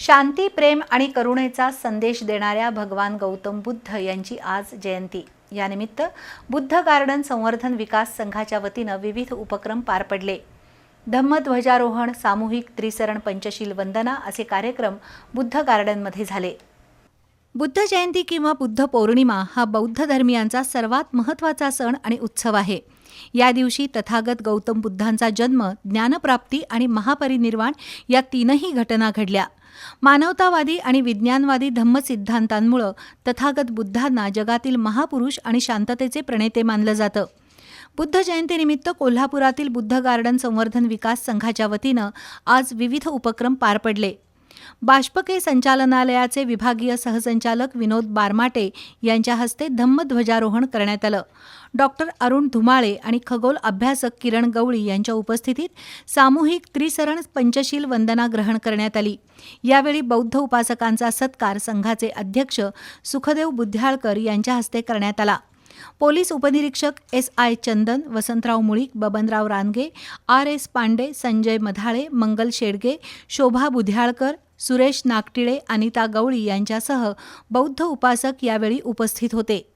शांती प्रेम आणि करुणेचा संदेश देणाऱ्या भगवान गौतम बुद्ध यांची आज जयंती. यानिमित्त बुद्ध गार्डन संवर्धन विकास संघाच्या वतीनं विविध उपक्रम पार पडले. धम्मध्वजारोहण सामूहिक त्रिसरण पंचशील वंदना असे कार्यक्रम बुद्ध गार्डनमध्ये झाले. बुद्ध जयंती किंवा बुद्ध पौर्णिमा हा बौद्ध धर्मियांचा सर्वात महत्त्वाचा सण आणि उत्सव आहे. या दिवशी तथागत गौतम बुद्धांचा जन्म ज्ञानप्राप्ती आणि महापरिनिर्वाण या तीनही घटना घडल्या. मानवतावादी आणि विज्ञानवादी धम्मसिद्धांतांमुळं तथागत बुद्धांना जगातील महापुरुष आणि शांततेचे प्रणेते मानलं जातं. बुद्ध जयंतीनिमित्त कोल्हापुरातील बुद्ध गार्डन संवर्धन विकास संघाच्या वतीनं आज विविध उपक्रम पार पडले. बाष्पके संचालनालयाचे विभागीय सहसंचालक विनोद बारमाटे यांच्या हस्ते धम्मध्वजारोहण करण्यात आलं. डॉक्टर अरुण धुमाळे आणि खगोल अभ्यासक किरण गवळी यांच्या उपस्थितीत सामूहिक त्रिसरण पंचशील वंदना ग्रहण करण्यात आली. यावेळी बौद्ध उपासकांचा सत्कार संघाचे अध्यक्ष सुखदेव बुद्ध्याळकर यांच्या हस्ते करण्यात आला. पोलीस उपनिरीक्षक S I Chandan Vasantrao Mulik Babanrao Range R S Pande Sanjay Madhale Mangal Shedge Shobha Budhyalkar Suresh Nagtile Anita Gawali यांच्यासह बौद्ध उपासक यावेळी उपस्थित होते.